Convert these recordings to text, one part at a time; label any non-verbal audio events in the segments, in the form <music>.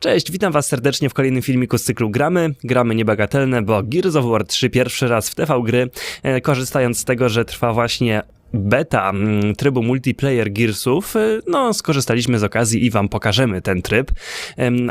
Cześć, witam was serdecznie w kolejnym filmiku z cyklu Gramy. Gramy niebagatelne, bo Gears of War 3 pierwszy raz w TV gry, e, korzystając z tego, że trwa właśnie beta mm, trybu multiplayer Gearsów, y, no skorzystaliśmy z okazji i wam pokażemy ten tryb,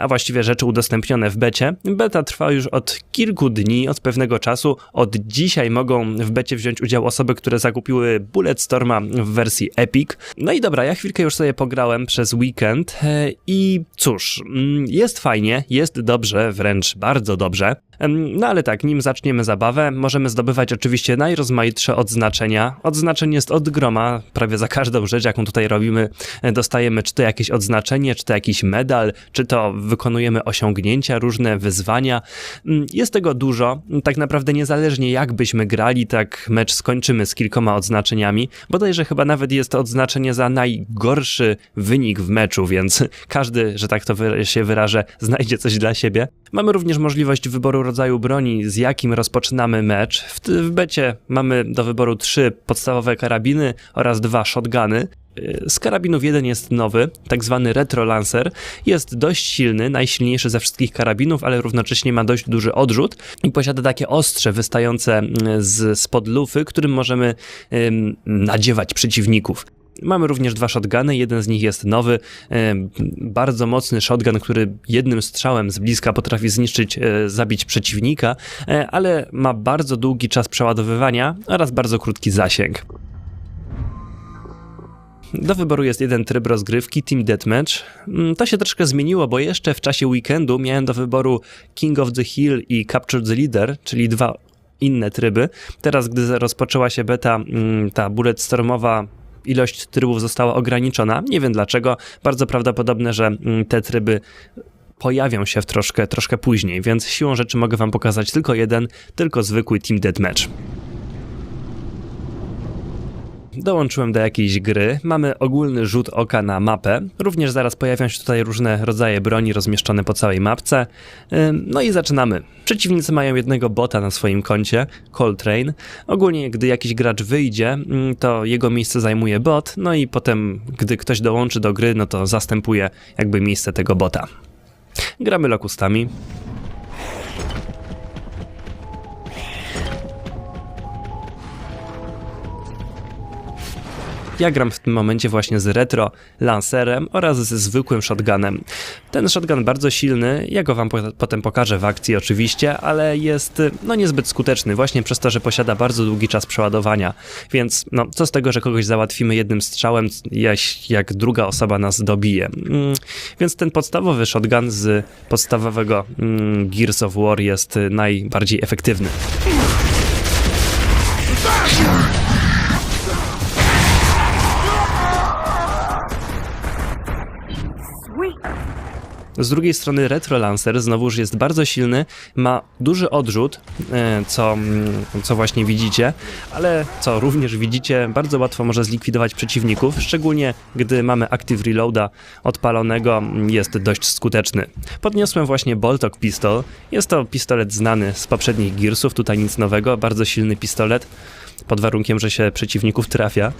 a właściwie rzeczy udostępnione w becie. Beta trwa już od kilku dni, od pewnego czasu. Od dzisiaj mogą w becie wziąć udział osoby, które zakupiły Bulletstorma w wersji Epic. No i dobra, ja chwilkę już sobie pograłem przez weekend e, i cóż, mm, jest fajnie, jest dobrze, wręcz bardzo dobrze. No ale tak, nim zaczniemy zabawę, możemy zdobywać oczywiście najrozmaitsze odznaczenia. Odznaczeń jest od groma, prawie za każdą rzecz, jaką tutaj robimy, e, dostajemy czy to jakieś odznaczenie, czy to jakiś medal, czy to wykonujemy osiągnięcia, różne wyzwania. Mm, Jest tego dużo, tak naprawdę niezależnie jak byśmy grali, tak mecz skończymy z kilkoma odznaczeniami. Bodajże chyba nawet jest to odznaczenie za najgorszy wynik w meczu, więc każdy, że tak to się wyrażę, znajdzie coś dla siebie. Mamy również możliwość wyboru rodzaju broni, z jakim rozpoczynamy mecz. W, w becie mamy do wyboru trzy podstawowe karabiny oraz dwa shotguny. Yy, Z karabinów jeden jest nowy, tak zwany Retro Lancer. Jest dość silny, najsilniejszy ze wszystkich karabinów, ale równocześnie ma dość duży odrzut i posiada takie ostrze wystające mm, z spod lufy, którym możemy ym, nadziewać przeciwników. Mamy również dwa shotguny, jeden z nich jest nowy, e, bardzo mocny shotgun, który jednym strzałem z bliska potrafi zniszczyć, e, zabić przeciwnika, e, ale ma bardzo długi czas przeładowywania oraz bardzo krótki zasięg. Do wyboru jest jeden tryb rozgrywki, Team Deathmatch. Mm, To się troszkę zmieniło, bo jeszcze w czasie weekendu miałem do wyboru King of the Hill i Capture the Leader, czyli dwa inne tryby. Teraz, gdy rozpoczęła się beta, mm, ta Bulletstormowa ilość trybów została ograniczona. Nie wiem dlaczego. Bardzo prawdopodobne, że mm, te tryby pojawią się w troszkę, troszkę później, więc siłą rzeczy mogę wam pokazać tylko jeden, tylko zwykły Team Deathmatch. Dołączyłem do jakiejś gry, mamy ogólny rzut oka na mapę, również zaraz pojawią się tutaj różne rodzaje broni rozmieszczone po całej mapce. No i zaczynamy. Przeciwnicy mają jednego bota na swoim koncie, Coltrane. Ogólnie, gdy jakiś gracz wyjdzie, to jego miejsce zajmuje bot, no i potem, gdy ktoś dołączy do gry, no to zastępuje jakby miejsce tego bota. Gramy lokustami. Ja gram w tym momencie właśnie z retro lancerem oraz ze zwykłym shotgunem. Ten shotgun bardzo silny, ja go wam po- potem pokażę w akcji oczywiście, ale jest no niezbyt skuteczny właśnie przez to, że posiada bardzo długi czas przeładowania. Więc no co z tego, że kogoś załatwimy jednym strzałem, jak druga osoba nas dobije. Mm, Więc ten podstawowy shotgun z podstawowego mm, Gears of War jest y, najbardziej efektywny. Z drugiej strony Retro Lancer znowuż jest bardzo silny, ma duży odrzut, e, co, mm, co właśnie widzicie, ale co również widzicie, bardzo łatwo może zlikwidować przeciwników, szczególnie gdy mamy Active Reloada odpalonego, mm, jest dość skuteczny. Podniosłem właśnie Boltok Pistol, jest to pistolet znany z poprzednich Gearsów, tutaj nic nowego, bardzo silny pistolet, pod warunkiem, że się przeciwników trafia.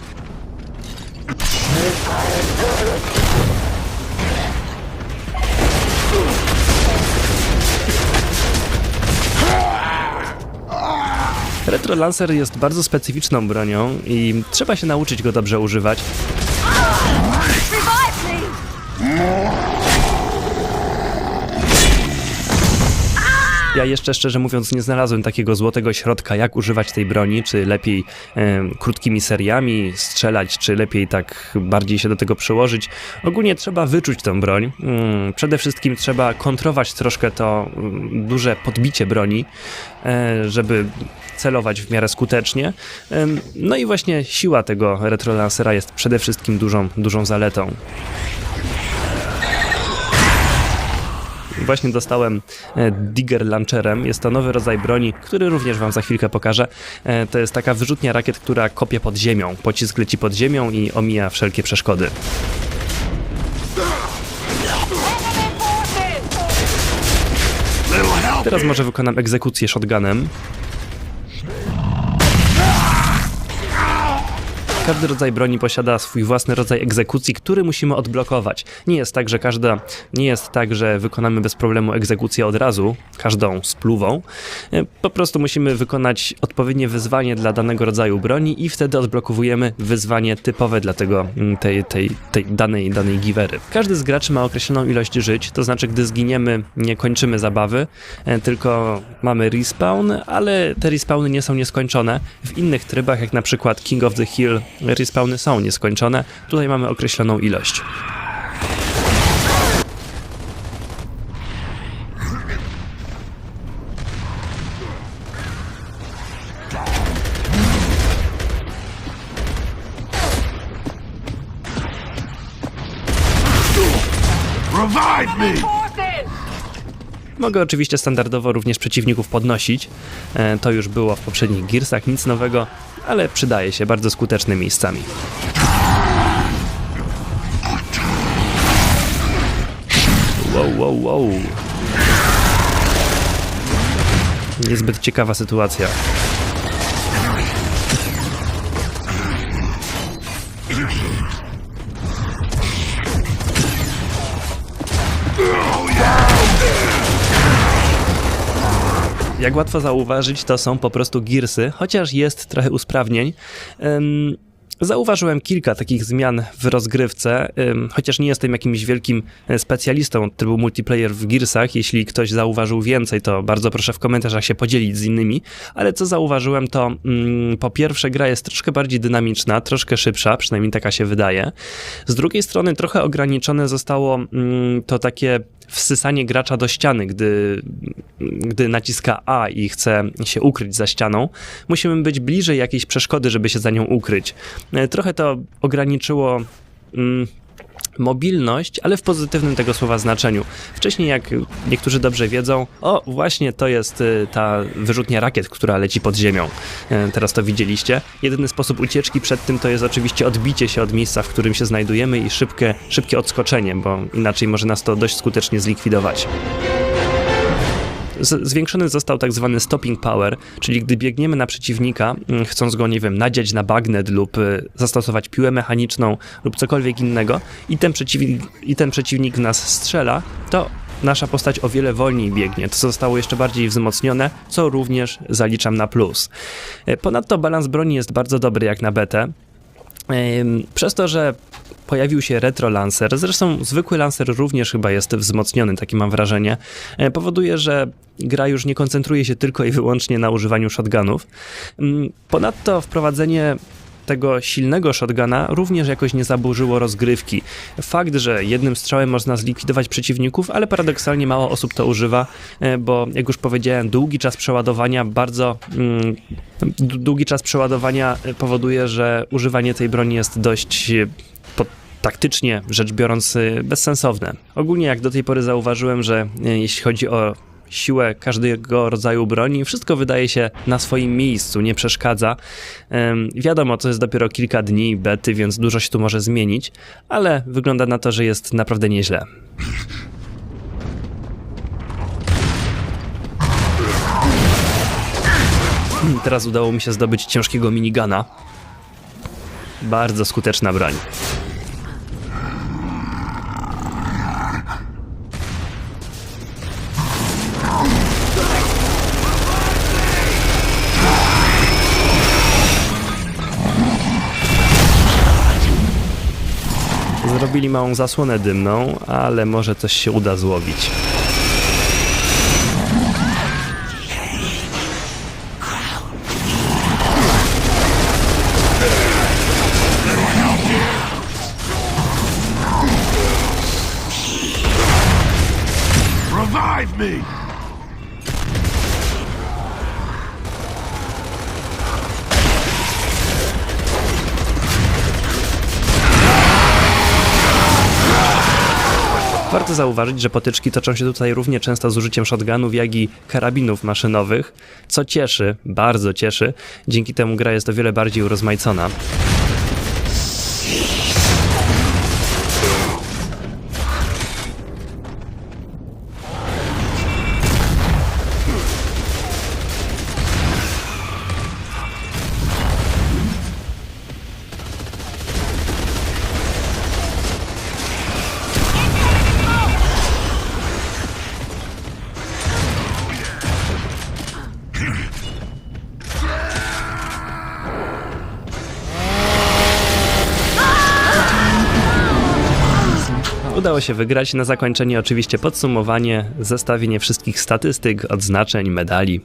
Retro Lancer jest bardzo specyficzną bronią i trzeba się nauczyć go dobrze używać. Ja jeszcze szczerze mówiąc nie znalazłem takiego złotego środka, jak używać tej broni, czy lepiej em, krótkimi seriami strzelać, czy lepiej tak bardziej się do tego przyłożyć. Ogólnie trzeba wyczuć tę broń. Mm, Przede wszystkim trzeba kontrować troszkę to mm, duże podbicie broni, e, żeby celować w miarę skutecznie. No i właśnie siła tego retrolancera jest przede wszystkim dużą, dużą zaletą. Właśnie dostałem e, Digger Launcherem. Jest to nowy rodzaj broni, który również Wam za chwilkę pokażę. E, To jest taka wyrzutnia rakiet, która kopie pod ziemią. Pocisk leci pod ziemią i omija wszelkie przeszkody. Teraz może wykonam egzekucję shotgunem. Każdy rodzaj broni posiada swój własny rodzaj egzekucji, który musimy odblokować. Nie jest tak, że każda, nie jest tak, że wykonamy bez problemu egzekucję od razu, każdą spluwą. E, Po prostu musimy wykonać odpowiednie wyzwanie dla danego rodzaju broni i wtedy odblokowujemy wyzwanie typowe dla tego, mm, tej, tej, tej danej, danej givery. Każdy z graczy ma określoną ilość żyć, to znaczy gdy zginiemy nie kończymy zabawy, e, tylko mamy respawn, ale te respawny nie są nieskończone. W innych trybach, jak na przykład King of the Hill, respawny są nieskończone. Tutaj mamy określoną ilość. Revive me! Mogę oczywiście standardowo również przeciwników podnosić. E, To już było w poprzednich Gearsach, nic nowego, ale przydaje się bardzo skuteczne miejscami. Wow, wow, wow. Niezbyt ciekawa sytuacja. Jak łatwo zauważyć, to są po prostu Gearsy, chociaż jest trochę usprawnień. Ym, Zauważyłem kilka takich zmian w rozgrywce, chociaż nie jestem jakimś wielkim e, specjalistą trybu multiplayer w Gearsach. Jeśli ktoś zauważył więcej, to bardzo proszę w komentarzach się podzielić z innymi. Ale co zauważyłem, to mm, po pierwsze gra jest troszkę bardziej dynamiczna, troszkę szybsza, przynajmniej taka się wydaje. Z drugiej strony trochę ograniczone zostało mm, to takie wsysanie gracza do ściany, gdy, gdy naciska A i chce się ukryć za ścianą. Musimy być bliżej jakiejś przeszkody, żeby się za nią ukryć. E, Trochę to ograniczyło. Mm, mobilność, ale w pozytywnym tego słowa znaczeniu. Wcześniej, jak niektórzy dobrze wiedzą, o właśnie to jest y, ta wyrzutnia rakiet, która leci pod ziemią. E, Teraz to widzieliście. Jedyny sposób ucieczki przed tym to jest oczywiście odbicie się od miejsca, w którym się znajdujemy i szybkie, szybkie odskoczenie, bo inaczej może nas to dość skutecznie zlikwidować. Zwiększony został tak zwany stopping power, czyli gdy biegniemy na przeciwnika, mm, chcąc go, nie wiem, nadziać na bagnet lub y, zastosować piłę mechaniczną lub cokolwiek innego i ten, przeciwnik, i ten przeciwnik w nas strzela, to nasza postać o wiele wolniej biegnie. To zostało jeszcze bardziej wzmocnione, co również zaliczam na plus. E, Ponadto balans broni jest bardzo dobry jak na betę. Przez to, że pojawił się retro lancer, zresztą zwykły lancer również chyba jest wzmocniony, takie mam wrażenie, e, powoduje, że gra już nie koncentruje się tylko i wyłącznie na używaniu shotgunów. Ym, Ponadto wprowadzenie tego silnego shotguna również jakoś nie zaburzyło rozgrywki. Fakt, że jednym strzałem można zlikwidować przeciwników, ale paradoksalnie mało osób to używa, e, bo jak już powiedziałem, długi czas przeładowania bardzo mm, długi czas przeładowania e, powoduje, że używanie tej broni jest dość taktycznie rzecz biorąc e, bezsensowne. Ogólnie jak do tej pory zauważyłem, że e, jeśli chodzi o siłę każdego rodzaju broni, wszystko wydaje się na swoim miejscu, nie przeszkadza. Wiadomo, to jest dopiero kilka dni bety, więc dużo się tu może zmienić, ale wygląda na to, że jest naprawdę nieźle. Hmm, Teraz udało mi się zdobyć ciężkiego minigana. Bardzo skuteczna broń. Zrobili małą zasłonę dymną, ale może coś się uda złowić. Warto zauważyć, że potyczki toczą się tutaj równie często z użyciem shotgunów, jak i karabinów maszynowych, co cieszy, bardzo cieszy. Dzięki temu gra jest o wiele bardziej urozmaicona. Udało się wygrać. Na zakończenie oczywiście podsumowanie, zestawienie wszystkich statystyk, odznaczeń, medali.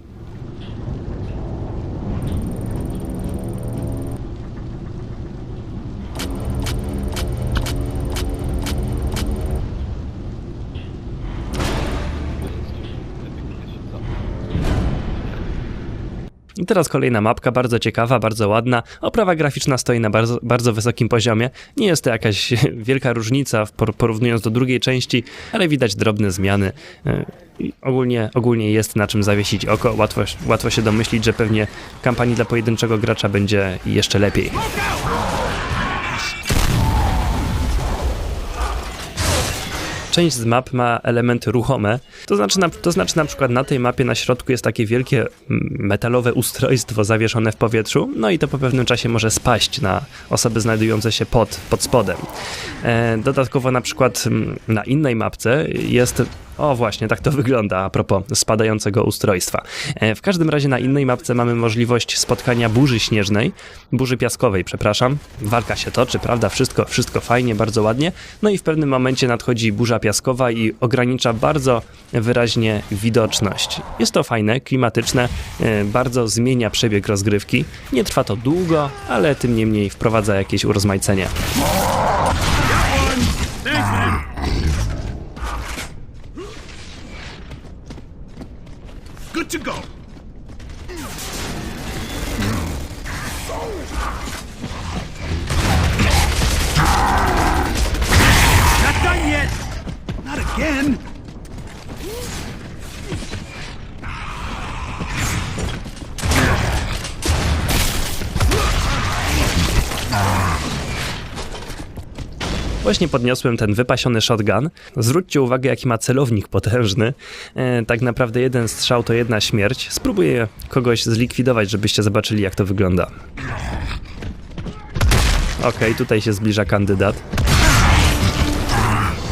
I teraz kolejna mapka, bardzo ciekawa, bardzo ładna. Oprawa graficzna stoi na bardzo, bardzo wysokim poziomie. Nie jest to jakaś <laughs> wielka różnica porównując do drugiej części, ale widać drobne zmiany. E, Ogólnie, ogólnie jest na czym zawiesić oko. Łatwo, łatwo się domyślić, że pewnie kampanii dla pojedynczego gracza będzie jeszcze lepiej. Część z map ma elementy ruchome, to znaczy, na, to znaczy na przykład na tej mapie na środku jest takie wielkie mm, metalowe ustrojstwo zawieszone w powietrzu, no i to po pewnym czasie może spaść na osoby znajdujące się pod, pod spodem. E, dodatkowo na przykład mm, na innej mapce jest o właśnie, tak to wygląda a propos spadającego ustrojstwa. E, W każdym razie na innej mapce mamy możliwość spotkania burzy śnieżnej, burzy piaskowej, przepraszam. Walka się toczy, prawda? Wszystko, wszystko fajnie, bardzo ładnie. No i w pewnym momencie nadchodzi burza piaskowa i ogranicza bardzo wyraźnie widoczność. Jest to fajne, klimatyczne, e, bardzo zmienia przebieg rozgrywki. Nie trwa to długo, ale tym niemniej wprowadza jakieś urozmaicenie. Właśnie podniosłem ten wypasiony shotgun. Zwróćcie uwagę, jaki ma celownik potężny. E, tak naprawdę jeden strzał to jedna śmierć. Spróbuję kogoś zlikwidować, żebyście zobaczyli, jak to wygląda. Okej, tutaj się zbliża kandydat.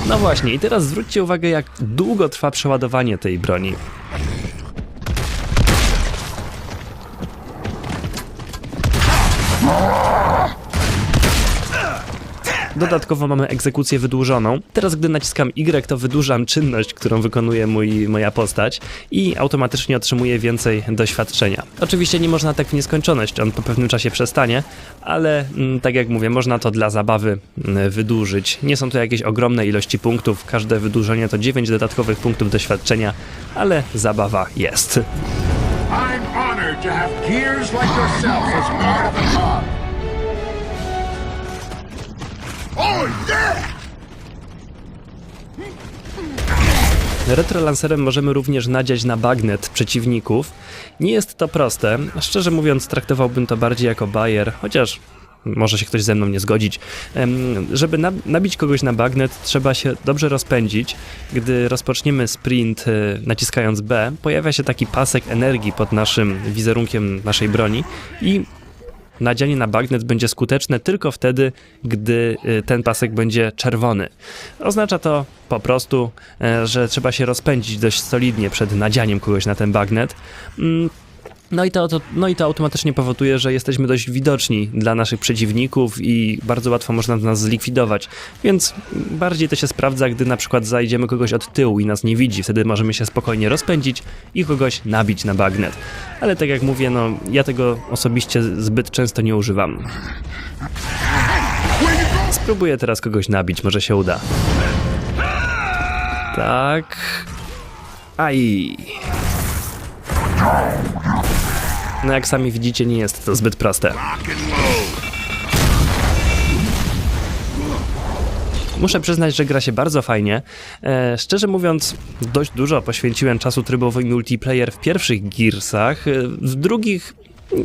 No właśnie, i teraz zwróćcie uwagę, jak długo trwa przeładowanie tej broni. Dodatkowo mamy egzekucję wydłużoną. Teraz, gdy naciskam Y, to wydłużam czynność, którą wykonuje mój, moja postać i automatycznie otrzymuję więcej doświadczenia. Oczywiście nie można tak w nieskończoność, on po pewnym czasie przestanie, ale mm, tak jak mówię, można to dla zabawy mm, wydłużyć. Nie są to jakieś ogromne ilości punktów, każde wydłużenie to 9 dodatkowych punktów doświadczenia, ale zabawa jest. I'm honored to have gears like yourself as part of the. Retrolancerem możemy również nadziać na bagnet przeciwników. Nie jest to proste. Szczerze mówiąc, traktowałbym to bardziej jako bajer, chociaż może się ktoś ze mną nie zgodzić. Żeby nab- nabić kogoś na bagnet, trzeba się dobrze rozpędzić. Gdy rozpoczniemy sprint e, naciskając B, pojawia się taki pasek energii pod naszym wizerunkiem naszej broni i nadzianie na bagnet będzie skuteczne tylko wtedy, gdy y, ten pasek będzie czerwony. Oznacza to po prostu, e, że trzeba się rozpędzić dość solidnie przed nadzianiem kogoś na ten bagnet. No i, to, to, no i to automatycznie powoduje, że jesteśmy dość widoczni dla naszych przeciwników i bardzo łatwo można nas zlikwidować. Więc bardziej to się sprawdza, gdy na przykład zajdziemy kogoś od tyłu i nas nie widzi. Wtedy możemy się spokojnie rozpędzić i kogoś nabić na bagnet. Ale tak jak mówię, no ja tego osobiście zbyt często nie używam. Spróbuję teraz kogoś nabić, może się uda. Tak. Aj. No jak sami widzicie, nie jest to zbyt proste. Muszę przyznać, że gra się bardzo fajnie. E, szczerze mówiąc, dość dużo poświęciłem czasu trybowy multiplayer w pierwszych Gearsach. E, w drugich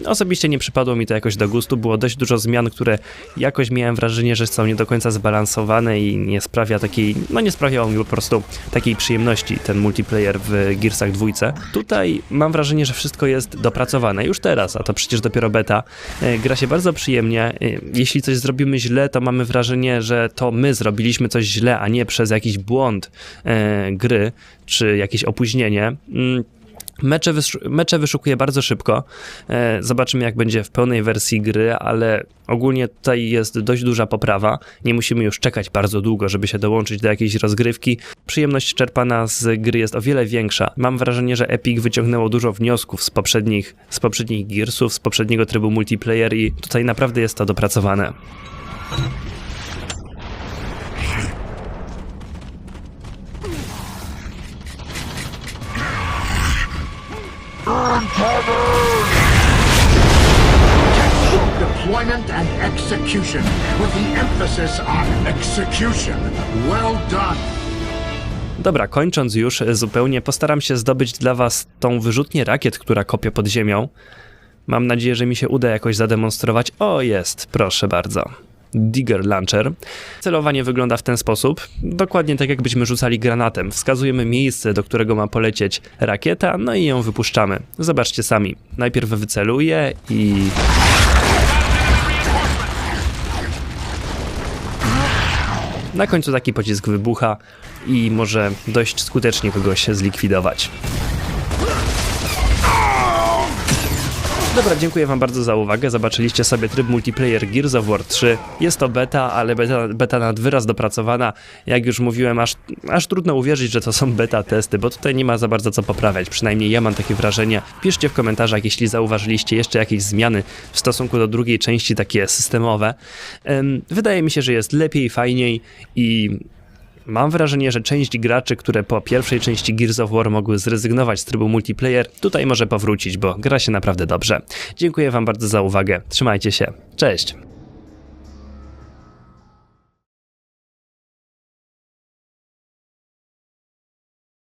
osobiście nie przypadło mi to jakoś do gustu. Było dość dużo zmian, które jakoś miałem wrażenie, że są nie do końca zbalansowane i nie sprawia takiej, no nie sprawiało mi po prostu takiej przyjemności ten multiplayer w Gearsach dwójce. Tutaj mam wrażenie, że wszystko jest dopracowane już teraz, a to przecież dopiero beta. E, Gra się bardzo przyjemnie. E, Jeśli coś zrobimy źle, to mamy wrażenie, że to my zrobiliśmy coś źle, a nie przez jakiś błąd e, gry czy jakieś opóźnienie. Mecze, wyszu- mecze wyszukuję bardzo szybko. E, zobaczymy, jak będzie w pełnej wersji gry, ale ogólnie tutaj jest dość duża poprawa. Nie musimy już czekać bardzo długo, żeby się dołączyć do jakiejś rozgrywki. Przyjemność czerpana z gry jest o wiele większa. Mam wrażenie, że Epic wyciągnęło dużo wniosków z poprzednich, z poprzednich Gearsów, z poprzedniego trybu multiplayer i tutaj naprawdę jest to dopracowane. Deployment and execution, with the emphasis on execution. Well done. Dobra, kończąc już zupełnie, postaram się zdobyć dla Was tą wyrzutnię rakiet, która kopie pod ziemią. Mam nadzieję, że mi się uda jakoś zademonstrować. O, jest, proszę bardzo. Digger Launcher. Celowanie wygląda w ten sposób, dokładnie tak jakbyśmy rzucali granatem. Wskazujemy miejsce, do którego ma polecieć rakieta, no i ją wypuszczamy. Zobaczcie sami. Najpierw wyceluję i... Na końcu taki pocisk wybucha i może dość skutecznie kogoś zlikwidować. Dobra, dziękuję Wam bardzo za uwagę. Zobaczyliście sobie tryb multiplayer Gears of War 3. Jest to beta, ale beta, beta nad wyraz dopracowana. Jak już mówiłem, aż, aż trudno uwierzyć, że to są beta testy, bo tutaj nie ma za bardzo co poprawiać. Przynajmniej ja mam takie wrażenie. Piszcie w komentarzach, jeśli zauważyliście jeszcze jakieś zmiany w stosunku do drugiej części, takie systemowe. Wydaje mi się, że jest lepiej, fajniej i Mam wrażenie, że część graczy, które po pierwszej części Gears of War mogły zrezygnować z trybu multiplayer, tutaj może powrócić, bo gra się naprawdę dobrze. Dziękuję Wam bardzo za uwagę. Trzymajcie się. Cześć.